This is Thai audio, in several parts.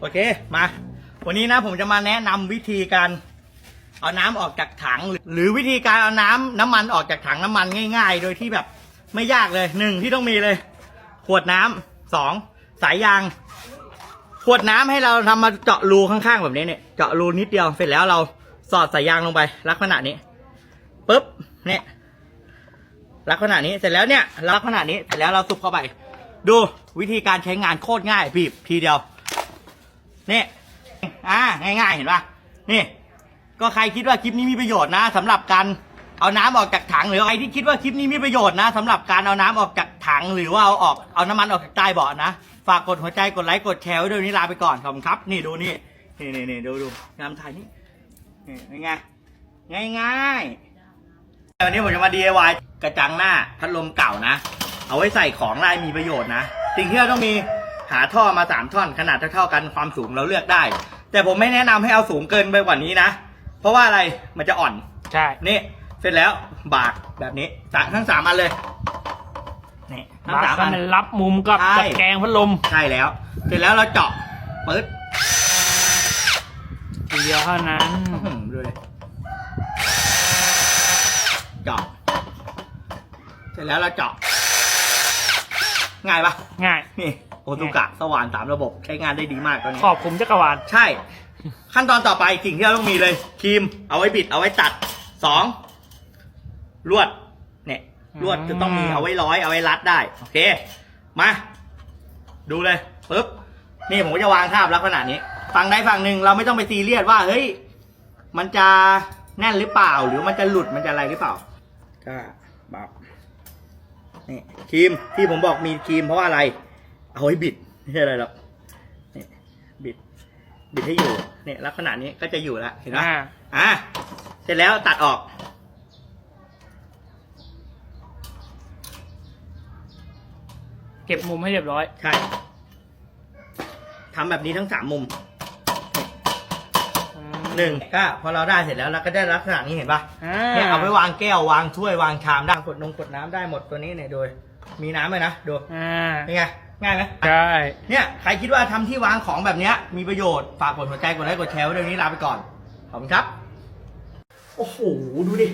โอเคมา วันนี้นะผมจะมาแนะนำวิธีการเอาน้ำออกจากถัง หรือวิธีการเอาน้ำน้ำมันออกจากถังน้ำมันง่าย ๆ โดยที่แบบไม่ยากเลยหนึ่งที่ต้องมีเลย ขวดน้ำสองสายยาง ขวดน้ำให้เราทำมาเจาะรูข้างๆแบบนี้เนี่ยเจาะรูนิดเดียวเสร็จแล้วเราสอดสายยางลงไปลักษณะนี้ปุ๊บเนี่ยลักษณะนี้เสร็จแล้วเนี่ยลักษณะนี้เสร็จแล้วเราสุบเข้าไป ดูวิธีการใช้งานโคตรง่ายบีบทีเดียว นี่อ่าง่ายๆเห็นปะนี่ ก็ใครคิดว่าคลิปนี้มีประโยชน์นะสำหรับการเอาน้ำออกจากถังหรือใครที่คิดว่าคลิปนี้มีประโยชน์นะสำหรับการเอาน้ำออกจากถังหรือว่าเอาออกเอาน้ำมันออกจากใต้เบาะนะฝากกดหัวใจกดไลค์กดแชร์ไว้ด้วยนี้ลาไปก่อนขอบคุณครับ นี่ดูนี่นี่นี่นี่ดูดูน้ำไทยนี่นี่ไงง่ายง่ายๆวันนี้ผมจะมา DIY กระจังหน้าพัดลมเก่านะ เอาไว้ใส่ของได้มีประโยชน์นะ สิ่งที่เราต้องมี หาท่อมาสามท่อนขนาดเท่าๆกันความสูงเราเลือกได้ แต่ผมไม่แนะนำให้เอาสูงเกินไปกว่านี้นะ เพราะว่าอะไรมันจะอ่อน ใช่ นี่เสร็จแล้วบากแบบนี้ตะทั้งสามอันเลยนี่ทั้งบาสามก็อัน มันรับมุมกับใช่ตะแกรงพัดลมใช่แล้ว เสร็จแล้วเราเจาะปึ๊ดทีเดียวเท่านั้น อื้อหือดูเลยเจาะเสร็จแล้วเราเจาะง่ายปะง่าย นี่โอ ตุกะสว่านสามระบบใช้งานได้ดีมากตอนนี้ ขอบคุมจักรวาล ใช่ ขั้นตอนต่อไปสิ่งที่เราต้องมีเลยครีมเอาไว้บิดเอาไว้ตัดสองลวด เนี่ยลวดจะต้องมีเอาไว้ร้อยเอาไว้รัดได้ โอเค มา ดูเลยปึ๊บนี่ผมก็จะวางทาบลักษณะนี้ ฝั่งใดฝั่งหนึ่งเราไม่ต้องไปซีเรียสว่า เฮ้ย มันจะแน่นหรือเปล่า หรือมันจะหลุดมันจะอะไรหรือเปล่า ก็บับนี่ครีมที่ผมบอกมีครีมเพราะว่าอะไร เอาไว้บิดไม่ใช่อะไรหรอกนี่บิด บิดให้อยู่เนี่ยลักษณะนี้ก็จะอยู่แล้วเห็นไหมอ่า อะเสร็จแล้วตัดออก เก็บมุมให้เรียบร้อย ใช่ทำแบบนี้ทั้งสามมุมหนึ่งก็พอเราได้เสร็จแล้วเราก็ได้ลักษณะนี้เห็นปะอ่า เนี่ยเอาไว้วางแก้ววางถ้วยวางชามได้กดนงกดน้ำได้หมดตัวนี้เนี่ยโดย มีน้ำเลยนะดูอ่าเป็นไง ง่ายไหมใช่เนี่ยใครคิดว่าทำที่วางของแบบเนี้ยมีประโยชน์ฝากกดหัวใจกดไลค์กดแชร์ไว้ด้วยวันนี้ลาไปก่อนขอบคุณครับ โอ้โหดูดิ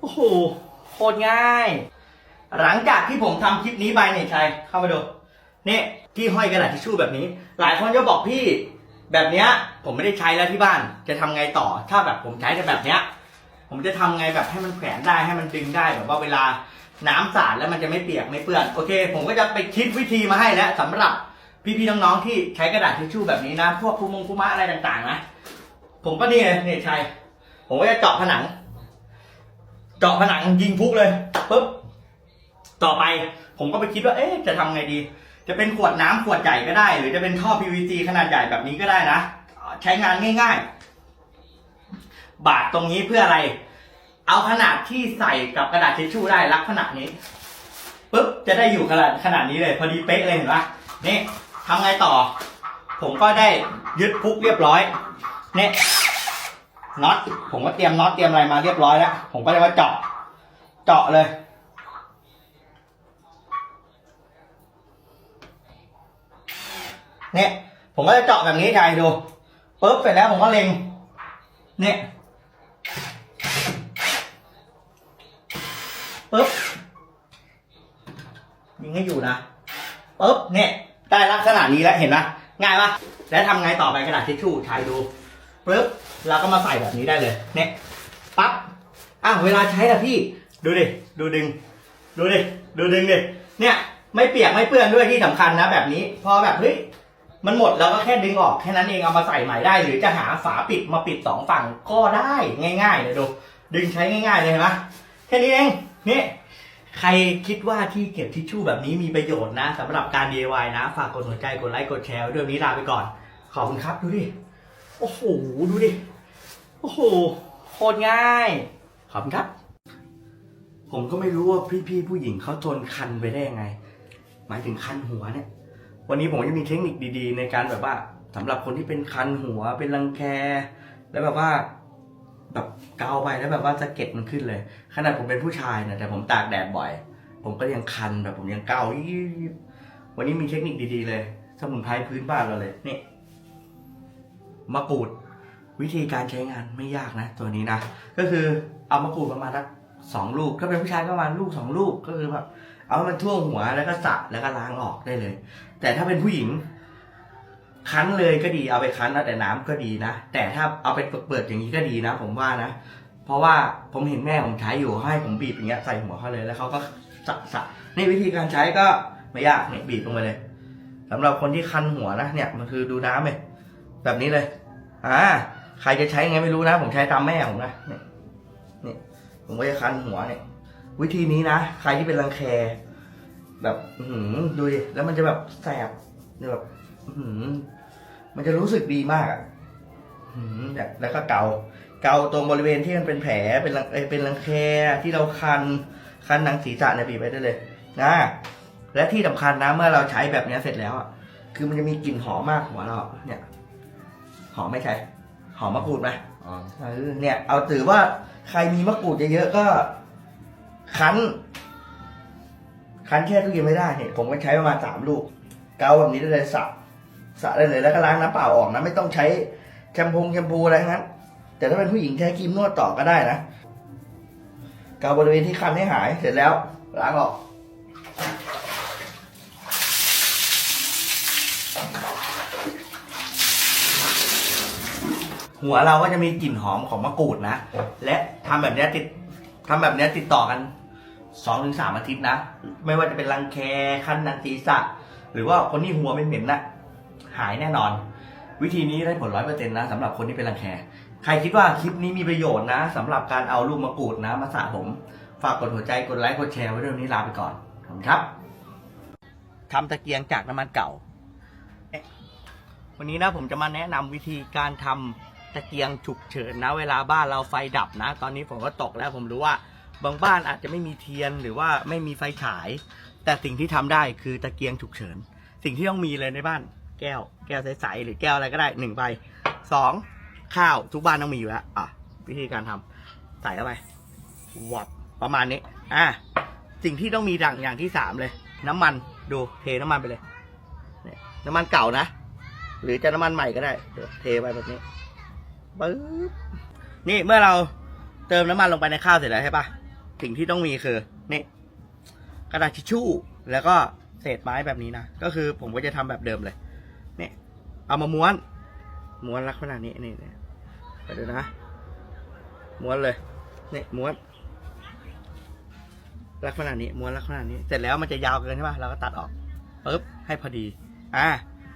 โอ้โหโคตรง่าย หลังจากที่ผมทำคลิปนี้ไปเนี่ยชัยเข้ามาดูนี่ที่ห้อยกระดาษทิชชู่แบบนี้ หลายคนจะบอกพี่แบบเนี้ยผมไม่ได้ใช้แล้วที่บ้านจะทำไงต่อ ถ้าแบบผมใช้แต่แบบเนี้ย ผมจะทำไงแบบให้มันแขวนได้ให้มันดึงได้แบบว่าเวลา น้ำสาดแล้วมันจะไม่เปียกไม่เปื้อนโอเค ผมก็จะไปคิดวิธีมาให้แล้วสำหรับพี่ๆน้องๆที่ใช้กระดาษทิชชู่แบบนี้นะ พวกคุมงคุมะอะไรต่างๆนะผมก็นี่เนี่ชัยผมก็จะเจาะผนัง เจาะผนังยิงพุกเลยปุ๊บต่อไปผมก็ไปคิดว่าเอ๊ะจะทำไงดี จะเป็นขวดน้ำขวดใหญ่ก็ได้ หรือจะเป็นท่อ PVC ขนาดใหญ่แบบนี้ก็ได้นะ ใช้งานง่าย ๆ บาดตรงนี้เพื่ออะไร เอาขนาดที่ใส่กับกระดาษทิชชู่ได้ลักษณะนี้ปุ๊บจะได้อยู่ขนาดขนาดนี้เลย พอดีเป๊ะเลยเห็นปะนี่ทำไงต่อ ผมก็ได้ยึดพุกเรียบร้อยเนี่ยน็อตผมก็เตรียมน็อตเตรียมอะไรมาเรียบร้อยแล้วผมก็เลยมาเจาะ เจาะเลย เนี่ย ผมก็จะเจาะแบบนี้ชายดูปุ๊บเสร็จแล้วผมก็เล็ง เนี่ย ปุ๊บยิงให้อยู่นะปุ๊บเนี่ยได้ลักษณะนี้แล้วเห็นไหมง่ายปะแล้วทำไงต่อไปกระดาษทิชชู่ใชายดูปุ๊บเราก็มาใส่แบบนี้ได้เลย เนี่ยปั๊บอ้าวเวลาใช้ละพี่ ดูดิดูดึง ดูดิดูดึงดิเนี่ยไม่เปียกไม่เปื้อนด้วยที่สำคัญนะแบบนี้ พอแบบเฮ้ยมันหมดเราก็แค่ดึงออกแค่นั้นเองเอามาใส่ใหม่ได้ หรือจะหาฝาปิดมาปิดสองฝั่งก็ได้ง่ายๆเลยดูดึงใช้ง่ายๆเลยเห็นไหมแค่นี้เอง นี่ ใครคิดว่าที่เก็บทิชชู่แบบนี้มีประโยชน์นะสำหรับการ DIY นะ ฝากกดหัวใจกดไลค์กดแชร์ไว้ด้วยนนี้ลาไปก่อน ขอบคุณครับดูดิ โอ้โห ดูดิ โอ้โห โคตรง่าย ขอบคุณครับ ผมก็ไม่รู้ว่าพี่ๆผู้หญิงเขาทนคันไปได้ยังไง หมายถึงคันหัวเนี่ย วันนี้ผมจะมีเทคนิคดีๆ ในการแบบว่าสำหรับคนที่เป็นคันหัวเป็นรังแค แล้วแบบว่า แบบเกาไปแล้วแบบว่าสะเก็ดมันขึ้นเลย ขนาดผมเป็นผู้ชายนะแต่ผมตากแดดบ่อย ผมก็ยังคันแบบผมยังเกาอีวันนี้มีเทคนิคดีๆเลย สมุนไพรพื้นบ้านเราเลยนี่มะกรูดวิธีการใช้งานไม่ยากนะ ตัวนี้นะ ก็คือเอามะกรูดประมาณสักสองลูกถ้าเป็นผู้ชายก็ประมาณลูกสองลูกก็คือแบบเอามันท่วมหัวแล้วก็สระแล้วก็ล้างออกได้เลย แต่ถ้าเป็นผู้หญิง คั้นเลยก็ดีเอาไปคั้นนะแต่น้ำก็ดีนะ แต่ถ้าเอาไปเปิดๆอย่างนี้ก็ดีนะ ผมว่านะ เพราะว่าผมเห็นแม่ผมใช้อยู่เขาให้ผมบีบอย่างเงี้ยใส่หัวเขาเลยแล้วเขาก็สระสะนี่วิธีการใช้ก็ไม่ยากเนี่ยบีบลงไปเลยสำหรับคนที่คันหัวนะเนี่ยมันคือดูน้ำเลยแบบนี้เลยอ่าใครจะใช้ไงไม่รู้นะ ผมใช้ตามแม่ผมนะเนี่ยนี่ผมก็จะคันหัวเนี่ย วิธีนี้นะใครที่เป็นรังแคแบบหือดูดิแล้วมันจะแบบแสบเนี่ยแบบ อื้อหือมันจะรู้สึกดีมากอะอื้อหือเนี่ยแล้วก็เกา เกาตรงบริเวณที่มันเป็นแผลเป็นรังเอ้ยเป็นรังแคที่เราคัน คันหนังศีรษะเนี่ยบีบไปได้เลย นะ และที่สำคัญนะเมื่อเราใช้แบบเนี้ยเสร็จแล้วอะคือมันจะมีกลิ่นหอมมากหัวเราเนี่ย หอมไหม่ใช่ หอมมะกรูดไหม อ๋อเออเนี่ยเอาถือว่าใครมีมะกรูดเยอะๆก็คั้น คั้นแค่ตู้เย็นไม่ได้เนี่ยผมก็ใช้ประมาณสามลูก เกาแบบนี้ได้เลยสระ สระได้เลยแล้วก็ล้างน้ำเปล่าออกนะไม่ต้องใช้แชมพูแชมพูอะไรทั้งนั้นแต่ถ้าเป็นผู้หญิงใช้ครีมนวดต่อก็ได้นะเกาบริเวณที่คันให้หายเสร็จแล้วล้างออกหัวเราก็จะมีกลิ่นหอมของมะกรูดนะ และทำแบบนี้ติดทำแบบนี้ติดต่อกันสองถึงสามอาทิตย์นะ ไม่ว่าจะเป็นรังแคคันนังศีรษะ หรือว่าคนที่หัวเป็นเหม็นๆนะ หายแน่นอน วิธีนี้ได้ผลร้อยเปอร์เซ็นต์นะสำหรับคนที่เป็นรังแค ใครคิดว่าคลิปนี้มีประโยชน์นะสำหรับการเอาลูกมะกรูดนะมาสระผม ฝากกดหัวใจกดไลค์กดแชร์ไว้ด้วยวันนี้ลาไปก่อนขอบคุณครับทำตะเกียงจากน้ำมันเก่า วันนี้นะผมจะมาแนะนำวิธีการทำตะเกียงฉุกเฉินนะ เวลาบ้านเราไฟดับนะ ตอนนี้ผมก็ตกแล้วผมรู้ว่าบางบ้านอาจจะไม่มีเทียนหรือว่าไม่มีไฟฉาย แต่สิ่งที่ทำได้คือตะเกียงฉุกเฉิน สิ่งที่ต้องมีเลยในบ้าน แก้ว แก้วใสๆหรือแก้วอะไรก็ได้หนึ่งใบสองข้าวทุกบ้านต้องมีอยู่แล้วอะวิธีการทำใส่เข้าไปวับประมาณนี้ อะสิ่งที่ต้องมีดังอย่างที่สามเลย น้ำมันดูเทน้ำมันไปเลยนี่ยน้ำมันเก่านะหรือจะน้ำมันใหม่ก็ได้เทไปแบบนี้ปึ๊บนี่เมื่อเราเติมน้ำมันลงไปในข้าวเสร็จแล้วใช่ปะสิ่งที่ต้องมีคือนี่กระดาษทิชชู่แล้วก็เศษไม้แบบนี้นะ ก็คือผมก็จะทำแบบเดิมเลย เอามาม้วน ม้วนลักษณะนี้นี่นี่ไปดูนะ ม้วนเลยนี่ม้วน ลักษณะนี้ ม้วนลักษณะนี้ เสร็จแล้วมันจะยาวเกินใช่ปะเราก็ตัดออกปึ๊บให้พอดี อ่า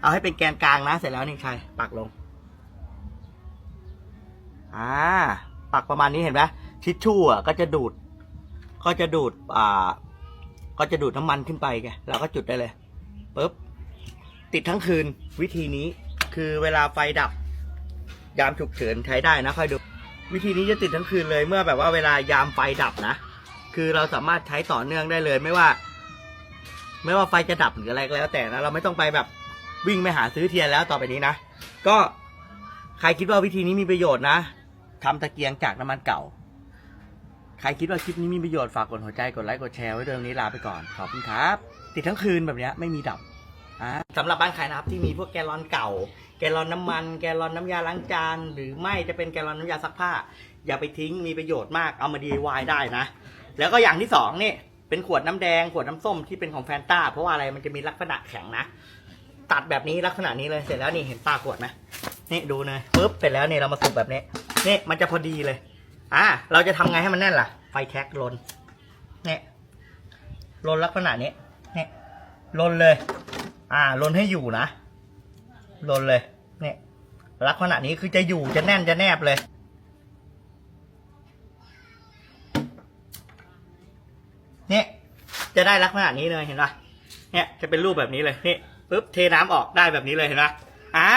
เอาให้เป็นแกนกลางนะ เสร็จแล้วนี่ชัยปักลง อ่า ปักประมาณนี้เห็นไหมทิชชู่อะก็จะดูด ก็จะดูด อ่า ก็จะดูดน้ำมันขึ้นไปไงเราก็จุดได้เลยปุ๊บติดทั้งคืนวิธีนี้ คือเวลาไฟดับ ยามฉุกเฉินใช้ได้นะค่อยดู วิธีนี้จะติดทั้งคืนเลยเมื่อแบบว่าเวลายามไฟดับนะ คือเราสามารถใช้ต่อเนื่องได้เลยไม่ว่า ไม่ว่าไฟจะดับหรืออะไรก็แล้วแต่นะเราไม่ต้องไปแบบวิ่งไปหาซื้อเทียนแล้วต่อไปนี้นะ ก็ใครคิดว่าวิธีนี้มีประโยชน์นะทำตะเกียงจากน้ำมันเก่า ใครคิดว่าคลิปนี้มีประโยชน์ฝากกดหัวใจกดไลค์กดแชร์ไว้ด้วยวันนี้ลาไปก่อนขอบคุณครับ ติดทั้งคืนแบบนี้ไม่มีดับ สำหรับบ้านใครนะครับที่มีพวกแกลลอนเก่า แกลลอนน้ำมัน แกลลอนน้ำยาล้างจาน หรือไม่จะเป็นแกลลอนน้ำยาซักผ้า อย่าไปทิ้งมีประโยชน์มากเอามา DIY ได้นะ แล้วก็อย่างที่สองนี่เป็นขวดน้ำแดงขวดน้ำส้มที่เป็นของแฟนตาเพราะว่าอะไรมันจะมีลักษณะแข็งนะ ตัดแบบนี้ลักษณะนี้เลยเสร็จแล้วนี่เห็นปลาขวดไหมนี่ดูเลยปุ๊บเสร็จแล้วนี่เรามาสุกแบบนี้นี่มันจะพอดีเลย อ่า เราจะทำไงให้มันแน่นล่ะ ไฟแท็กลนเนี่ยลนลักษณะนี้เนี่ยลนเลย อ่าลนให้อยู่นะลนเลยเนี่ยลักษณะนี้คือจะอยู่จะแน่นจะแนบเลยเนี่ยจะได้ลักษณะนี้เลยเห็นปะเนี่ยจะเป็นรูปแบบนี้เลยนี่ปึ๊บเทน้ำออกได้แบบนี้เลยเห็นปะอ่า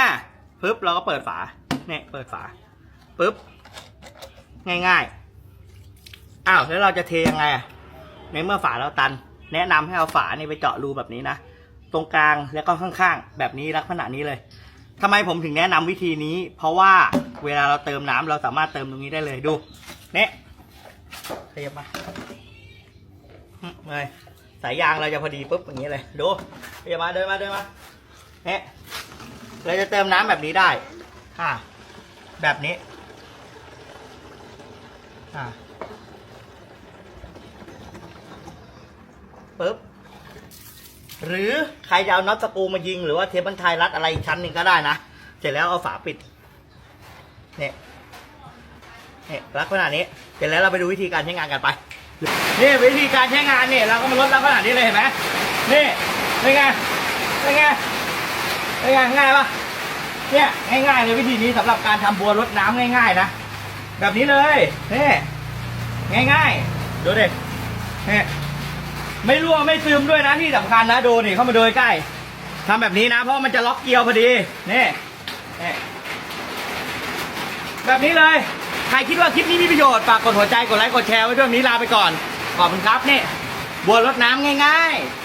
ปึ๊บเราก็เปิดฝาเนี่ยเปิดฝาปึ๊บง่ายๆอ้าวแล้วเราจะเทยังไงอะในเมื่อฝาเราตัน แนะนำให้เอาฝานี่ไปเจาะรูแบบนี้นะ ตรงกลางแล้วก็ข้างๆ แบบนี้ลักษณะนี้เลยทำไมผมถึงแนะนำวิธีนี้ เพราะว่าเวลาเราเติมน้ำเราสามารถเติมตรงนี้ได้เลยดูเนี่ยขยับมาเลยสายยางเราจะพอดีปุ๊บอย่างนี้เลยดูเดี๋ยมาเดินมาเดินมาเนี่ยเราจะเติมน้ำแบบนี้ได้อ่าแบบนี้อ่าปึ๊บ หรือใครจะเอาน็อตสกรูมายิงหรือว่าเทปบันไทยรัดอะไรอีกชั้นหนึ่งก็ได้นะ เสร็จแล้วเอาฝาปิด เนี่ยเนี่ยลักษณะนี้ เสร็จแล้วเราไปดูวิธีการใช้งานกันไป นี่วิธีการใช้งานเนี่ยเราก็มาลดลักษณะนี้เลยเห็นไหมนี่เป็นไงเป็นไงเป็นไงง่ายปะเนี่ยง่ายๆเลยวิธีนี้สำหรับการทำบัวรดน้ำง่าย ๆ นะ แบบนี้เลยนี่ง่ายๆดูดินี่ย ไม่รั่วไม่ซึมด้วยนะที่สำคัญนะดูนี่เข้ามาดูใกล้ๆทำแบบนี้นะ เพราะมันจะล็อกเกลียวพอดีนี่นี่แบบนี้เลย ใครคิดว่าคลิปนี้มีประโยชน์ฝากกดหัวใจกดไลค์กดแชร์ไว้ด้วยนี้ลาไปก่อนขอบคุณครับนี่บัวรดน้ำง่าย ๆ